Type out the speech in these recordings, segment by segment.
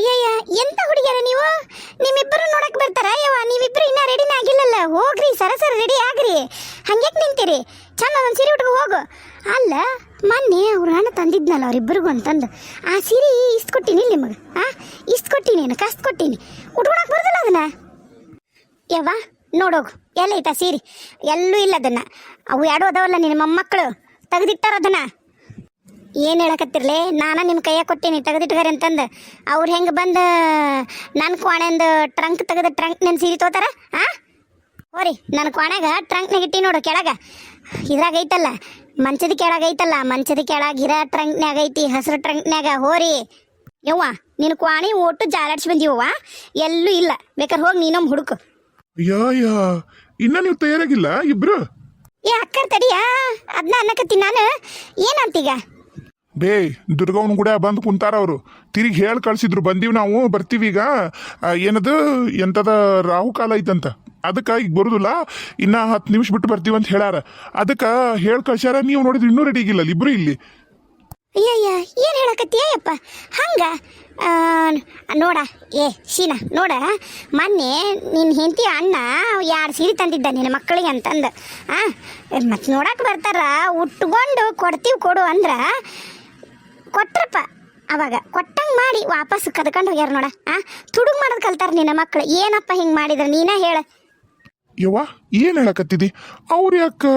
ಅಯ್ಯಯ್ಯ, ಎಂತ ಹುಡುಗಿಯರ ನೀವು? ನಿಮ್ಮಿಬ್ಬರು ನೋಡಕ್ ಬರ್ತಾರ? ಯವ್ವ, ನೀವಿಬ್ರು ಇನ್ನ ರೆಡಿನೇ ಆಗಿಲ್ಲಲ್ಲ. ಹೋಗ್ರಿ ಸರಸರ ರೆಡಿ ಆಗ್ರಿ. ಹಂಗ್ಯಾಕ್ ನಿಂತೀರಿ? ಚಂದ ಒಂದು ಸೀರೆ ಉಟ್ಕೊ ಹೋಗು. ಅಲ್ಲ, ಮೊನ್ನೆ ಅವ್ರ ಅಣ್ಣ ತಂದಿದ್ನಲ್ಲ ಅವ್ರಿಬ್ಬರಿಗೂ ಅಂತಂದು. ಆ ಸೀರೆ ಇಷ್ಟು ಕೊಟ್ಟಿನಿ ನಿಮಗೆ. ಆ ಇಷ್ಟು ಕೊಟ್ಟಿನಿ ಕಷ್ಟ ಕೊಟ್ಟಿನಿ. ಉಟ್ಕೊಳಕ್ ಬರ್ದಲ್ಲ ಅದನ್ನ? ಯವ್ವ, ನೋಡೋಗು. ಎಲ್ಲೈತಾ ಸೀರೆ? ಎಲ್ಲೂ ಇಲ್ಲ ಅದನ್ನ. ಅವು ಎರಡು ಅದಾವಲ್ಲ ನಿನ್ನ ಮೊಮ್ಮಕ್ಕಳು? ತೆಗೆದಿಟ್ಟಾರ ಅದನ್ನ? ಏನು ಹೇಳಕತ್ತಿರ್ಲಿ? ನಾನು ನಿಮ್ಮ ಕೈಯಾಗ ಕೊಟ್ಟೀನಿ ತೆಗೆದಿಟ್ಗಾರೆ ಅಂತಂದು. ಅವ್ರು ಹೆಂಗೆ ಬಂದು ನನ್ನ ಕೋಣೆಂದು ಟ್ರಂಕ್ ತೆಗೆದು ಟ್ರಂಕ್ ನನ್ನ ಸೀರೆ ತೋತಾರ? ಹಾ ಹೋರಿ ನನ್ನ ಕೋಣೆಗ ಟ್ರಂಕ್ನಾಗ ಇಟ್ಟಿ ನೋಡು ಕೆಳಗೆ. ಇದ್ರಾಗ ಐತಲ್ಲ ಮಂಚದ ಕೆಳಗೆ ಐತಲ್ಲ ಮಂಚದ ಕೆಳಗೆ ಇರ ಟ್ರಂಕ್ನ್ಯಾಗ ಐತಿ ಹಸಿರು ಟ್ರಂಕ್ನ್ಯಾಗ ಹೋರಿ. ಯವ್ವ ನಿನ್ನ ಕ್ವಾಣಿ ಒಟ್ಟು ಜಾಲಾಡ್ಸಿ ಬಂದಿವವ್ವ? ಎಲ್ಲೂ ಇಲ್ಲ. ಬೇಕಾದ್ರೆ ಹೋಗಿ ನೀನೊಮ್ಮೆ ಹುಡುಕು. ಅಯ್ಯೋ ಅಯ್ಯೋ ಇನ್ನ ನೀವು ತಯಾರಾಗಿಲ್ಲ ಇಬ್ರು? ಏ ಅಕ್ಕರ್ ತಡಿಯಾ? ಅದನ್ನ ಅನ್ನಕತ್ತೀನಿ ನಾನು. ಏನಂತೀಗ? ಬೇ ದುರ್ಗವ್ನ ಕೂಡ ಬಂದು ಕುಂತಾರ ಅವರು. ತಿರುಗಿ ಹೇಳಿ ಕಳ್ಸಿದ್ರು, ಬಂದೀವಿ ನಾವು, ಬರ್ತೀವಿ ಈಗ. ಏನದು ಎಂಥದ ರಾಹು ಕಾಲ ಐತಂತ. ಅದಕ್ಕೆ ಈಗ ಬರುದಿಲ್ಲ, ಇನ್ನ ಹತ್ತು ನಿಮಿಷ ಬಿಟ್ಟು ಬರ್ತೀವಿ ಅಂತ ಹೇಳಾರ ಅದಕ್ಕೆ ಹೇಳಿ ಕಳ್ಸ್ಯಾರ, ನೀವು ನೋಡಿದ್ರೆ ಇನ್ನೂ ರೆಡಿ ಆಗಿಲ್ಲ, ಇಬ್ರು ಇಲ್ಲಿ. ಅಯ್ಯಯ್ಯ, ಏನು ಹೇಳಕತ್ತೀಯಪ್ಪ ಹಂಗ ನೋಡ, ಏ, ಶೀನಾ, ನೋಡ, ಮೊನ್ನೆ ನಿನ್ನ ಹೆಂಡತಿ ಅಣ್ಣ ಯಾರು ಸೀರೆ ತಂದಿದ್ದ ನಿನ್ನ ಮಕ್ಕಳಿಗೆ ಅಂತಂದು. ಆ, ಮತ್ತೆ ನೋಡಕ್ಕೆ ಬರ್ತಾರ, ಉಟ್ಕೊಂಡು ಕೊಡ್ತೀವಿ ಕೊಡು ಅಂದ್ರ ಕೊಟ್ರಪ್ಪ. ಅವಾಗ ಕೊಟ್ಟಂಗೆ ಮಾಡಿ ವಾಪಸ್ ಕದ್ಕೊಂಡು ಹೋಗ್ಯಾರ ನೋಡ. ಆ ತುಡುಗ್ ಮಾಡೋದು ಕಲ್ತಾರ ನಿನ್ನ ಮಕ್ಕಳು ಏನಪ್ಪ ಹಿಂಗೆ ಮಾಡಿದ್ರ? ನೀನೇ ಹೇಳ. ಯವ್ವ ಏನು ಹೇಳಕತ್ತಿದಿ? ಅವ್ರು ಯಾಕೆ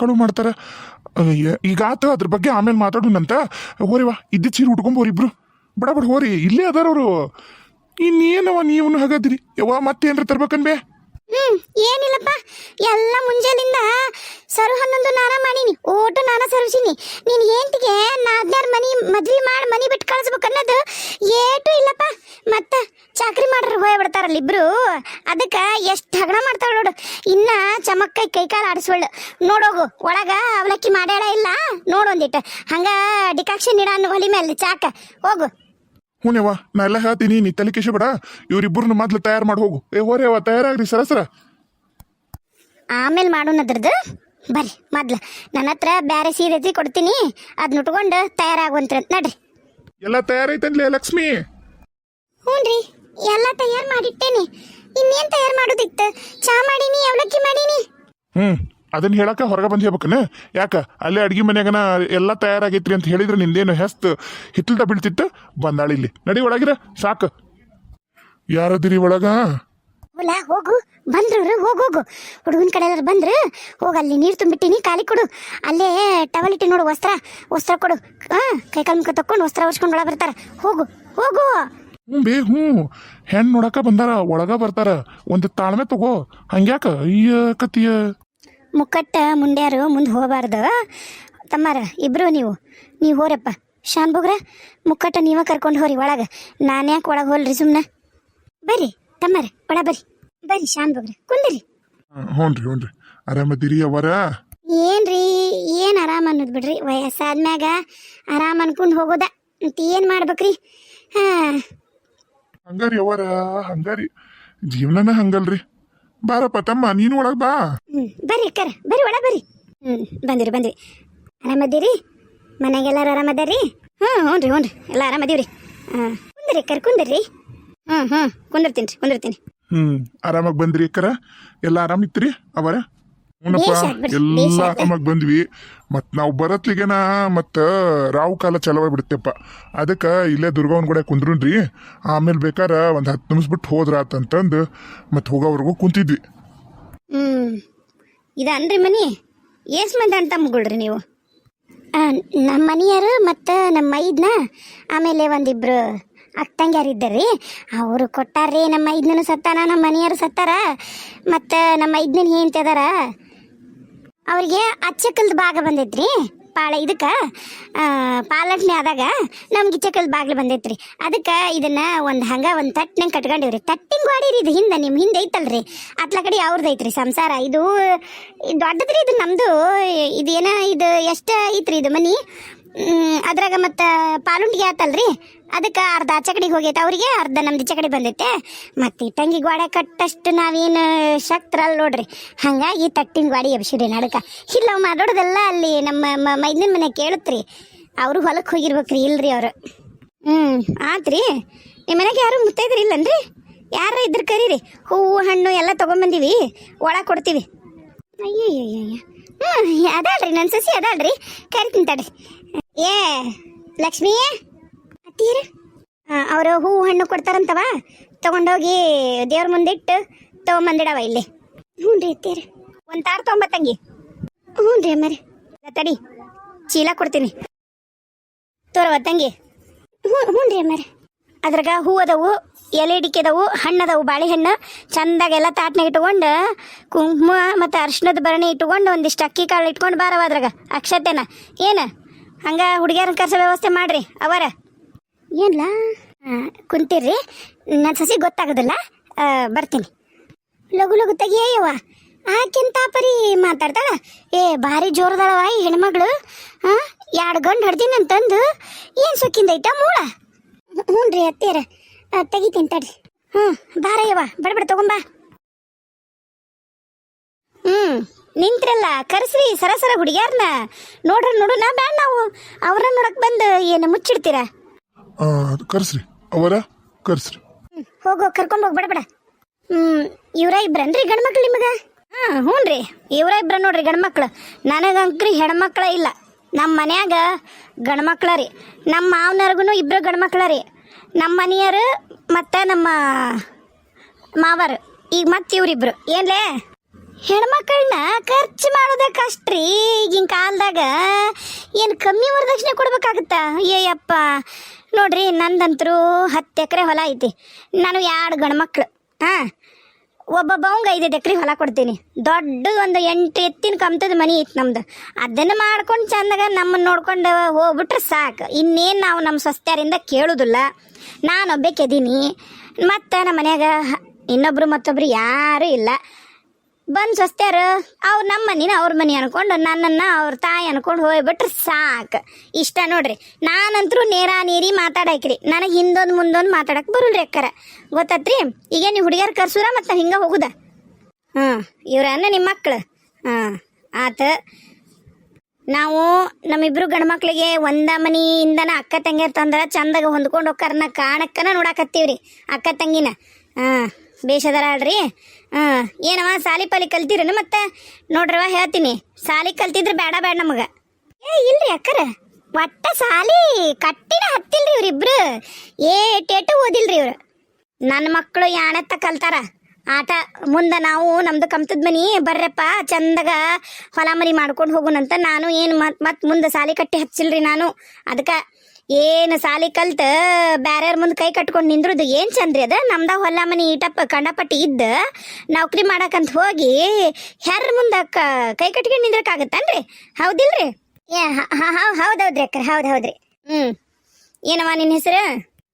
ಕಳು ಮಾಡ್ತಾರ? ಈಗ ಆತ ಅದ್ರ ಬಗ್ಗೆ ಆಮೇಲೆ ಮಾತಾಡೋಣಂತ ಹೋರಿವಾ ಇದ್ದ ಚೀರು ಉಟ್ಕೊಂಬೋರಿ ಇಬ್ರು. ಬಡ ಬಡ ಹೋರಿ ಇಲ್ಲೇ ಅದಾರ ಅವರು. ಇನ್ನೇನವ ನೀವು ಹಾಗಾದಿರಿ? ಯವ್ವ ಮತ್ತೇನ್ರ ತರ್ಬೇಕನ್ಬೇ? ಹ್ಮ್ ಏನಿಲ್ಲಪ್ಪ. ಎಲ್ಲ ಮುಂಜಾನಿಂದ ಸರು ಹನ್ನೊಂದು ನಾನ ಮಾಡೀನಿ ಓಟು ನೀನು ಹೆಂಡತಿಗೆ ನಾದ್ನಾರ್ ಮನಿ ಮದ್ವಿ ಮಾಡಿ ಮನಿ ಬಿಟ್ಟು ಕಳಿಸ್ಬೇಕು ಅನ್ನೋದು ಏಟು ಇಲ್ಲಪ್ಪ. ಮತ್ತ ಚಾಕ್ರಿ ಮಾಡ್ರ ಹೋಯ್ ಬಿಡ್ತಾರಲ್ಲ ಇಬ್ರು. ಅದಕ್ಕ ಎಷ್ಟು ಹಗಣ ಮಾಡ್ತಾಳ ನೋಡು. ಇನ್ನ ಚಮಕ್ಕೈ ಕೈಕಾಲು ಆಡಿಸ್ವಳ್ಳು ನೋಡೋಗು ಒಳಗ ಅವಲಕ್ಕಿ ಮಾಡ್ಯಾಳ ಇಲ್ಲ? ನೋಡು ಒಂದಿಟ್ಟು ಹಂಗ ಡಿಕಾಕ್ಷನ್ ಇಡ ಅನ್ನೋ ಒಲಿ ಮೇಲೆ ಚಾಕ. ಹೋಗು. ಹುಣೆವಾ ನಾ ಎಲ್ಲ ಹೇಳ್ತೀನಿ ನೀ ತಲೆ ಬೇಡ. ಇವ್ರಿಬ್ಬರನ್ನ ಮೊದ್ಲು ತಯಾರು ಮಾಡಿ ಹೋಗು. ಏ ಹೋರಿ ಅವ್ವ ತಯಾರಾಗ್ರಿ ಸರಸರ ಆಮೇಲೆ ಮಾಡೋಣ ಅದ್ರದ್ದು ಬರ್ರಿ ಮೊದ್ಲು. ನನ್ನ ಹತ್ರ ಬೇರೆ ಸೀರೆ ಐತಿ ಕೊಡ್ತೀನಿ. ಅದನ್ನ ಉಟ್ಕೊಂಡು ತಯಾರಾಗುವಂತ್ರ ನಡ್ರಿ. ಎಲ್ಲ ತಯಾರೈತನ್ಲೇ ಲಕ್ಷ್ಮಿ? ಹ್ಞೂನ್ರಿ ಎಲ್ಲ ತಯಾರು ಮಾಡಿಟ್ಟೇನಿ. ಇನ್ನೇನ್ ತಯಾರು ಮಾಡೋದಿತ್ತು? ಚಾ ಮಾಡೀನಿ ಅವಲಕ್ಕಿ ಮಾಡೀನಿ. ಹ್ಮ್ ಅದನ್ನ ಹೇಳಕ ಹೊರಗೆ ಬಂದು ಹೇಳ್ಬೇಕನ? ಯಾಕ? ಅಲ್ಲೇ ಅಡ್ಗೆ ಮನ್ಯಾಗನ ಎಲ್ಲ ತಯಾರಾಗೈತ್ರಿ ಅಂತ ಹೇಳಿದ್ರೆ ನಿಂದೇನು ಹೆಸ್ತ್ ಹಿತ್ತಲ್ದ ಬೀಳ್ತಿತ್ತು? ಬಂದಾಳಿಲ್ಲಿ. ನಡಿ ಒಳಗಿರ ಸಾಕು. ಯಾರದಿರಿ ಒಳಗ? ಹೋಲ ಹೋಗು ಬಂದ್ರು ಹೋಗು ಹೋಗು. ಹುಡುಗನ ಕಡೆ ಬಂದ್ರು ಹೋಗು ಅಲ್ಲಿ ನೀರು ತುಂಬಿಟ್ಟಿನಿ ಖಾಲಿ ಕೊಡು. ಅಲ್ಲೇ ಟವಲ್ ಇಟ್ಟಿ ನೋಡು ವಸ್ತ್ರ ವಸ್ತ್ರ ಕೊಡು. ಹಾ ಕೈ ಕಾಲು ಮುಖ ತಕೊಂಡು ವಸ್ತ್ರ ಹೊರ್ಸ್ಕೊಂಡು ಒಳಗೆ ಬರ್ತಾರ. ಹೋಗು ಹೋಗು. ಹ್ಞೂ ಬೇ ಹ್ಞೂ. ಹೆಣ್ಣು ನೋಡಕ ಬಂದಾರ ಒಳಗ ಬರ್ತಾರ. ಒಂದು ತಾಳ್ಮೆ ತಗೋ. ಹಂಗ್ಯಾಕ? ಅಯ್ಯ ಕತಿಯ ಮುಕ್ಕಟ್ಟ ಮುಂಡ್ಯಾರು ಮುಂದೆ ಹೋಗಬಾರ್ದು. ತಮ್ಮಾರ ಇಬ್ರು ನೀವು. ನೀವು ಹೋರಪ್ಪ. ಶಾನ್ ಬುಗ್ರ ಮುಕ್ಕಟ್ಟ ನೀವ ಕರ್ಕೊಂಡು ಹೋರಿ ಒಳಗೆ. ನಾನ್ಯಾಕೆ ಒಳಗೆ ಹೋಲ್ರಿ ಸುಮ್ಮನೆ ಬರ್ರಿ ತಮ್ಮಾರ ಒಳ ಬರ್ರಿ. ಬರ್ರಿ ಶಾನ್ ಬಗ್ರಿ ಕುಂದ್ರಿ. ಹ್ಞೂ ರೀ ಹ್ಞೂ ರೀ ಆರಾಮದಿರಿ ಅವರ ಏನ್ರಿ ಏನ್ ಆರಾಮ ಅನ್ನೋದು ಬಿಡ್ರಿ. ವಯಸ್ಸಾದ್ಮ್ಯಾಗ ಆರಾಮ ಅನ್ಕೊಂಡು ಹೋಗೋದ. ಅಂತ ಏನ್ ಮಾಡ್ಬೇಕ್ರಿ? ಹಾಂ. ಹಂಗಾರಿ ಅವರ ಹಂಗಾರಿ. ಜೀವನನ ಹಂಗಲ್ರಿ. ಬಾರಪ್ಪ ತಮ್ಮ ನೀನು ಒಳಗ ಬಾ. ಬರ್ರಿ ಅಕ್ಕಾರ. ಬರ್ರಿ ಒಳ ಬರ್ರಿ. ಹ್ಮ್ ಬಂದಿರಿ ಬಂದ್ರಿ. ಆರಾಮದಿರಿ ಮನೆಗೆಲ್ಲಾರ ಆರಾಮದಾರಿ ಹ್ಞೂ ಹ್ಞೂ ರೀ ಹ್ಞೂ ರೀ ಎಲ್ಲ ಆರಾಮದೀವ್ರಿ ಹಾಂ. ಕುಂದ್ರಿ ಅಕ್ಕಾರ ಕುಂದ್ರಿ. ಹ್ಞೂ ಹ್ಞೂ ಕುಂದಿರ್ತೀನಿ ರೀ ಕುಂದಿರ್ತೀನಿ. ಹ್ಮ್ ಆರಾಮಾಗಿ ಬಂದ್ರಿ ಅಕ್ಕರ ಎಲ್ಲ ಆರಾಮಿತ್ರಿ ಅವರ? ಹ್ಞೂನಪ್ಪ ಬಿಡ್ರಿ, ಎಲ್ಲ ಆರಾಮಾಗಿ ಬಂದ್ವಿ. ಮತ್ ನಾವು ಬರತ್ಲಿಗೆನ ಮತ್ತ ರಾವು ಕಾಲ ಚಲವ ಅದಕ್ಕೆ ಅದಕ್ಕ ಇಲ್ಲೇ ದುರ್ಗವನ್ ಕೂಡ ಕುಂದ್ರುನ್ರಿ. ಆಮೇಲೆ ಬೇಕಾರ ಒಂದ್ ಹತ್ತು ನಿಮಿಷ ಬಿಟ್ಟು ಹೋದ್ರಾತಂತಂದು ಮತ್ ಹೋಗೋವರೆಗೂ ಕುಂತಿದ್ವಿ. ಹ್ಞೂ ಇದನ್ರಿ ಮನಿ? ಏಸ್ ಮಂದಿ ಅಂತ ಮುಗುಳ್ರಿ ನೀವು? ನಮ್ಮ ಮನೆಯರು ಮತ್ತು ನಮ್ಮ ಮೈದ್ನ ಆಮೇಲೆ ಒಂದಿಬ್ರು ಅಕ್ಕಂಗ್ಯಾರು ಇದ್ದಾರ್ರಿ ಅವರು ಕೊಟ್ಟಾರ್ರಿ ನಮ್ಮ ಐದನೂ ಸತ್ತಾನ, ನಮ್ಮ ಮನೆಯವರು ಸತ್ತಾರ, ಮತ್ತು ನಮ್ಮ ಐದನ ಹೆಂಡ್ತಿ ಅದಾರ. ಅವ್ರಿಗೆ ಅಚ್ಚಕಲ್ದ ಭಾಗ ಬಂದೈತ್ರಿ, ಪಾಳ ಇದಕ್ಕೆ ಪಾಲಟ್ನೆ ಆದಾಗ ನಮ್ಗೆ ಇಚ್ಚಕಲ್ ಬಾಗ್ಲು ಬಂದೈತ್ರಿ. ಅದಕ್ಕೆ ಇದನ್ನ ಒಂದು ಹಂಗ ಒಂದು ತಟ್ಟಿನಂಗೆ ಕಟ್ಕೊಂಡಿವ್ರಿ ತಟ್ಟಿಂಗ್ ಗಾಡಿ ರೀ ಇದು ಹಿಂದೆ ನಿಮ್ಮ ಹಿಂದೆ ಐತಲ್ರಿ. ಅತ್ಲ ಕಡೆ ಅವ್ರದ್ದು ಐತ್ರಿ, ಸಂಸಾರ. ಇದು ದೊಡ್ಡದ್ರಿ, ಇದು ನಮ್ಮದು ಇದು ಏನ, ಇದು ಎಷ್ಟು ಐತ್ರಿ, ಇದು ಮನಿ? ಅದ್ರಾಗ ಮತ್ತು ಪಾಲುಂಡಿಗೆ ಆತಲ್ರಿ? ಅದಕ್ಕೆ ಅರ್ಧ ಆಚೆ ಕಡೆಗೆ ಹೋಗೈತೆ. ಅವರಿಗೆ ಅರ್ಧ ನಮ್ದು ಚಕಡಿ ಕಡೆ ಬಂದೈತೆ. ಮತ್ತು ಇಟ್ಟಂಗಿ ಗೋಡೆ ಕಟ್ಟಷ್ಟು ನಾವೇನು ಶಕ್ತರಲ್ಲ ನೋಡ್ರಿ. ಹಂಗಾಗಿ ತಟ್ಟಿನ ಗಾಡಿ ಎಬ್ಸಿರಿ ನಡಕ. ಇಲ್ಲ ಮಾಡೋದೆಲ್ಲ ಅಲ್ಲಿ ನಮ್ಮ ಮೈದಿನ ಮನೆ ಕೇಳುತ್ರಿ. ಅವರು ಹೊಲಕ್ಕೆ ಹೋಗಿರ್ಬೇಕ್ರಿ, ಇಲ್ರಿ ಅವರು. ಹ್ಞೂ ಆತ್ರಿ. ನಿಮ್ಮ ಮನೆಗೆ ಯಾರು ಮುತ್ತೈದ್ರಿ ಇಲ್ಲನ್ರಿ? ಯಾರ ಇದ್ರ ಕರೀರಿ? ಹೂವು, ಹಣ್ಣು ಎಲ್ಲ ತೊಗೊಂಬಂದೀವಿ. ಒಳಗೆ ಕೊಡ್ತೀವಿ. ಅಯ್ಯಯ್ಯಯ್ಯ ಹ್ಞೂ ಅದಾಳ್ರಿ ನನ್ನ ಸಸಿ ಅದಾಳ್ರಿ. ಕರಿತೀನಿ ತಡ್ರಿ. ಏ, ಲಕ್ಷ್ಮೀ ಅತ್ತೀರ ಅವರು ಹೂವು ಹಣ್ಣು ಕೊಡ್ತಾರಂತವ? ತಗೊಂಡೋಗಿ ದೇವ್ರ ಮುಂದಿಟ್ಟು ತೊಗೊಂಬಂದಿಡವ ಇಲ್ಲಿ. ಹ್ಞೂ ರೀ ಅತ್ತೀರ ಒಂದು ತಾರು ತೊಗೊಂಬತ್ತಂಗಿ ಹ್ಞೂ ರೀ, ಅಮ್ಮರಿ. ತಡಿ, ಚೀಲ ಕೊಡ್ತೀನಿ. ತೋರವ ತಂಗಿ. ಹ್ಞೂ ಹ್ಞೂ ರೀ, ಅಮ್ಮರಿ. ಅದ್ರಾಗ ಹೂ ಅದಾವು. ಎಲೆ ಇಡಿಕೆದವು ಹಣ್ಣದವು, ಬಾಳೆಹಣ್ಣು, ಚಂದಾಗೆಲ್ಲ ತಾಟ್ನಾಗ ಇಟ್ಕೊಂಡು ಕುಂಕುಮ ಮತ್ತು ಅರ್ಶಿಣದ ಭರಣಿ ಇಟ್ಕೊಂಡು ಒಂದಿಷ್ಟು ಅಕ್ಕಿ ಕಾಳು ಇಟ್ಕೊಂಡು ಬಾರವ ಅದ್ರಾಗ, ಅಕ್ಷತೆನ. ಏನು? ಹಂಗೆ ಹುಡುಗಿಯರನ್ನ ಕರ್ಸ ವ್ಯವಸ್ಥೆ ಮಾಡ್ರಿ, ಅವರ. ಏನ್ಲ? ಕುಂತೀರ್ರಿ. ನನ್ನ ಸಸಿ ಗೊತ್ತಾಗೋದಿಲ್ಲ. ಬರ್ತೀನಿ. ಲಘು ಲಘು ತೆಗಿಯವ್ವ ಆಕಿಂತ ಪರಿ ಮಾತಾಡ್ತಾಳ. ಏ, ಭಾರಿ ಜೋರದಳವ ಈ ಹೆಣ್ಮಗಳು. ಹಾಂ ಎರಡು ಗಂಡು ಹಡ್ದಿನ ಅಂತಂದು ಏನು ಸುಖಿಂದೈತ ಮೂಳ? ಹ್ಞೂ ರೀ ಅತ್ತೇರ ತೆಗಿತೀನಿ ತಡಿ ಹ್ಞೂ ಬಾರಯ್ಯವ ಬಡಬಡ ತಗೊಂಬ. ಹ್ಞೂ ನಿಂತ್ರಲ್ಲ ಕರೆಸ್ರಿ ಸರಸರ ಹುಡುಗ್ಯಾರನ್ನ ನೋಡ್ರಿ ನೋಡು ನಾ ಬ್ಯಾಡ ನಾವು. ಅವ್ರನ್ನ ನೋಡಕ್ ಬಂದು ಏನು ಮುಚ್ಚಿಡ್ತೀರಾ? ಕರೆಸ್ರಿ. ಅವರ ಕರೆಸ್ರಿ. ಹ್ಮ್, ಹೋಗೋ ಕರ್ಕೊಂಡ್ ಹೋಗ್ ಬಡಬಡ. ಹ್ಮ್ ಇವ್ರ ಇಬ್ರನ್ರಿ ಗಂಡ್ಮಕ್ಳು ನಿಮಗ? ಹಾ ಹ್ಞೂ ರೀ ಇವ್ರ ಇಬ್ರ ನೋಡ್ರಿ ಗಂಡ್ಮಕ್ಳು. ನನಗಂಕ್ರಿ ಹೆಣ್ಮಕ್ಳ ಇಲ್ಲ. ನಮ್ಮ ಮನ್ಯಾಗ ಗಂಡ್ಮಕ್ಳ ರೀ ನಮ್ಮ ಮಾವನರ್ಗುನು ಇಬ್ರು ಗಂಡ್ಮಕ್ಳ ರೀ ನಮ್ಮ ಮನೆಯರು ಮತ್ತು ನಮ್ಮ ಮಾವರು, ಈಗ ಮತ್ತೆ ಇವರಿಬ್ರು. ಏನ್ಲೇ? ಹೆಣ್ಮಕ್ಳನ್ನ ಖರ್ಚು ಮಾಡೋದಕ್ಕಷ್ಟ್ರಿ ಈಗಿನ ಕಾಲದಾಗ. ಏನು ಕಮ್ಮಿ ವರದಕ್ಷಿಣೆ ಕೊಡ್ಬೇಕಾಗತ್ತಾ? ಏಯಪ್ಪ ನೋಡ್ರಿ ನಂದಂತರೂ ಹತ್ತು ಎಕರೆ ಹೊಲ ಐತಿ. ನಾನು ಎರಡು ಗಂಡು ಮಕ್ಕಳು ಹಾಂ? ಒಬ್ಬೊಬ್ಬವಂಗ ಐದು ಎಕರೆ ಹೊಲ ಕೊಡ್ತೀನಿ. ದೊಡ್ಡ ಒಂದು ಎಂಟು ಎತ್ತಿನ ಕಮ್ತದ ಮನೆ ಐತಿ ನಮ್ದು. ಅದನ್ನು ಮಾಡ್ಕೊಂಡು ಚಂದಾಗ ನಮ್ಮನ್ನ ನೋಡ್ಕೊಂಡು ಹೋಗ್ಬಿಟ್ರೆ ಸಾಕು. ಇನ್ನೇನು ನಾವು ನಮ್ಮ ಸ್ವಸ್ಥರಿಂದ ಕೇಳೋದಿಲ್ಲ. ನಾನೊಬ್ಬೆ ಕೆದೀನಿ. ಮತ್ತು ನಮ್ಮ ಮನ್ಯಾಗ ಇನ್ನೊಬ್ರು ಮತ್ತೊಬ್ರು ಯಾರೂ ಇಲ್ಲ. ಬಂದು ಸೊಸ್ತ್ಯಾರ, ಅವ್ರು ನಮ್ಮ ಮನಿನ ಅವ್ರ ಮನೆ ಅನ್ಕೊಂಡು ನನ್ನನ್ನು ಅವ್ರ ತಾಯಿ ಅನ್ಕೊಂಡು ಹೋಗ್ಬಿಟ್ರೆ ಸಾಕು. ಇಷ್ಟ ನೋಡ್ರಿ, ನಾನಂತರೂ ನೇರ ನೀರಿ ಮಾತಾಡಕ್ರಿ. ನನಗೆ ಹಿಂದೊಂದು ಮುಂದೊಂದು ಮಾತಾಡಕ್ಕೆ ಬರಲ್ರಿ ಅಕ್ಕಾರ. ಗೊತ್ತತ್ರಿ? ಈಗ ನೀವು ಹುಡುಗಿಯರು ಕರ್ಸೂರ ಮತ್ತು ಹಿಂಗೆ ಹೋಗುದ? ಹ್ಞೂ ಇವ್ರನ್ನ ನಿಮ್ಮ ಮಕ್ಕಳು ಹಾಂ ಆತ. ನಾವು ನಮ್ಮಿಬ್ರು ಗಂಡ್ಮಕ್ಳಿಗೆ ಒಂದ ಮನಿಯಿಂದನ ಅಕ್ಕ ತಂಗಿಯರ್ ತಂದ್ರ ಚಂದಾಗ ಹೊಂದ್ಕೊಂಡು ಹೋಗ್ಕರ್ನ ಕಾಣಕ್ಕನ ನೋಡಾಕತ್ತೀವ್ರಿ, ಅಕ್ಕ ತಂಗಿನ. ಹಾಂ ಬೇಷದರ ಅಲ್ರಿ ಹಾಂ ಏನವ ಸಾಲಿ ಪಾಲಿ ಕಲ್ತಿರೇನು ಮತ್ತೆ? ನೋಡ್ರವ ಹೇಳ್ತೀನಿ. ಸಾಲಿ ಕಲ್ತಿದ್ರೆ ಬೇಡ ಬೇಡ ನಮಗೆ. ಏ, ಇಲ್ರಿ ಅಕ್ಕರ. ಒಟ್ಟ ಸಾಲಿ, ಕಟ್ಟಿನ ಹತ್ತಿಲ್ರಿ ಇವ್ರಿಬ್ರು. ಏಟೇಟು ಓದಿಲ್ರಿ ಇವ್ರು. ನನ್ನ ಮಕ್ಕಳು ಯಾಣತ್ತ ಕಲ್ತಾರ. ಆಟ, ಮುಂದೆ ನಾವು ನಮ್ದು ಕಮ್ತದ ಮನಿ ಬರ್ರಪ್ಪ, ಚಂದಾಗ ಹೊಲ ಮನಿ ಮಾಡ್ಕೊಂಡು ಹೋಗುನಂತ ನಾನು ಏನು ಮತ್ ಮತ್ ಮುಂದೆ ಸಾಲಿ ಕಟ್ಟಿ ಹಚ್ಚಿಲ್ರಿ ನಾನು. ಅದಕ್ಕೆ ಏನು ಸಾಲಿ ಕಲ್ತ ಬ್ಯಾರ್ಯಾರ ಮುಂದೆ ಕೈ ಕಟ್ಕೊಂಡು ನಿಂದ್ರದು ಏನು ಚಂದ್ರಿ ಅದ? ನಮ್ದ ಹೊಲ ಮನಿ ಈಟಪ್ಪ ಕಂಡಪಟ್ಟಿ ಇದ್ದ. ನೌಕರಿ ಮಾಡಕ್ಕಂತ ಹೋಗಿ ಹೆರ್ ಮುಂದೆ ಕ ಕೈ ಕಟ್ಕೊಂಡು ನಿಂದ್ರಕ್ಕಾಗತ್ತನ್ರಿ ಹೌದಿಲ್ರಿ? ಏ ಹೌದೌದ್ರಿ ಅಕ್ಕ ಹೌದು ಹೌದ್ರಿ ಹ್ಞೂ ಏನವಾ ನಿನ್ನ ಹೆಸರು?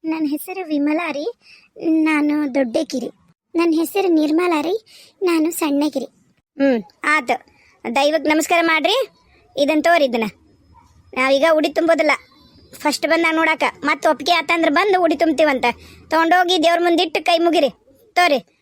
ನನ್ನ ಹೆಸರು ವಿಮಲಾ ರೀ. ನಾನು ದೊಡ್ಡಕಿರಿ. ನನ್ನ ಹೆಸರು ನಿರ್ಮಲಾ ರೀ. ನಾನು ಸಣ್ಣಗಿರಿ. ಹ್ಞೂ ಆತು. ದೈವಕ್ಕೆ ನಮಸ್ಕಾರ ಮಾಡ್ರಿ. ಇದನ್ನ ತೋರಿ ಇದನ್ನ. ನಾವೀಗ ಉಡಿ ತುಂಬೋದಿಲ್ಲ. ಫಸ್ಟ್ ಬಂದ ನೋಡಾಕ. ಮತ್ತೆ ಒಪ್ಪಿಗೆ ಆತಂದ್ರೆ ಬಂದು ಉಡಿ ತುಂಬ್ತೀವಂತ. ತೊಗೊಂಡೋಗಿ ದೇವ್ರ ಮುಂದಿಟ್ಟು ಕೈ ಮುಗಿರಿ. ತೋರಿ.